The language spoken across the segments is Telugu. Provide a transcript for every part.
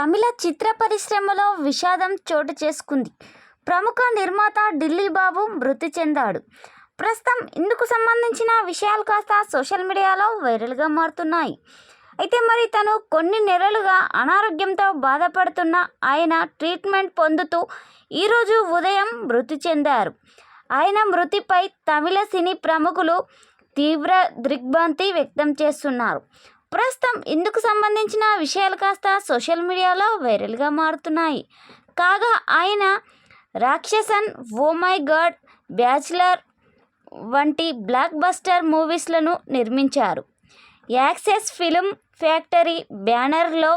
తమిళ చిత్ర పరిశ్రమలో విషాదం చోటు చేసుకుంది. ప్రముఖ నిర్మాత ఢిల్లీ బాబు మృతి చెందాడు. ప్రస్తుతం ఇందుకు సంబంధించిన విషయాలు కాస్త సోషల్ మీడియాలో వైరల్గా మారుతున్నాయి. అయితే మరి తను కొన్ని నెలలుగా అనారోగ్యంతో బాధపడుతున్న ఆయన ట్రీట్మెంట్ పొందుతూ ఈరోజు ఉదయం మృతి చెందారు. ఆయన మృతిపై తమిళ సినీ ప్రముఖులు తీవ్ర దిగ్భ్రాంతి వ్యక్తం చేస్తున్నారు. ప్రస్తుతం ఇందుకు సంబంధించిన విషయాలు కాస్త సోషల్ మీడియాలో వైరల్గా మారుతున్నాయి. కాగా ఆయన Ratsasan oh my god bachelor వంటి బ్లాక్ బస్టర్ మూవీస్లను నిర్మించారు. యాక్సెస్ ఫిలిం ఫ్యాక్టరీ బ్యానర్లో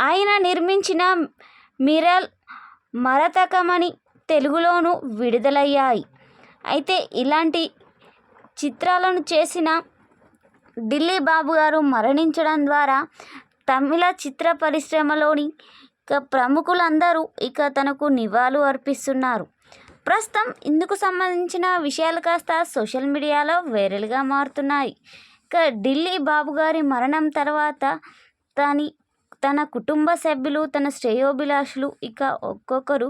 ఆయన నిర్మించిన మిరల్ మరతకమణి తెలుగులోనూ విడుదలయ్యాయి. అయితే ఇలాంటి చిత్రాలను చేసిన ఢిల్లీ బాబు గారు మరణించడం ద్వారా తమిళ చిత్ర పరిశ్రమలోని ఇక ప్రముఖులందరూ ఇక తనకు నివాళులు అర్పిస్తున్నారు. ప్రస్తుతం ఇందుకు సంబంధించిన విషయాలు కాస్త సోషల్ మీడియాలో వైరల్గా మారుతున్నాయి. ఇక ఢిల్లీ బాబు గారి మరణం తర్వాత తని తన కుటుంబ సభ్యులు తన శ్రేయోభిలాషులు ఇక ఒక్కొక్కరు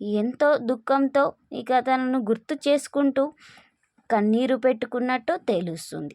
ఎంతో దుఃఖంతో ఇక తనను గుర్తు చేసుకుంటూ కన్నీరు పెట్టుకున్నట్టు తెలుస్తుంది.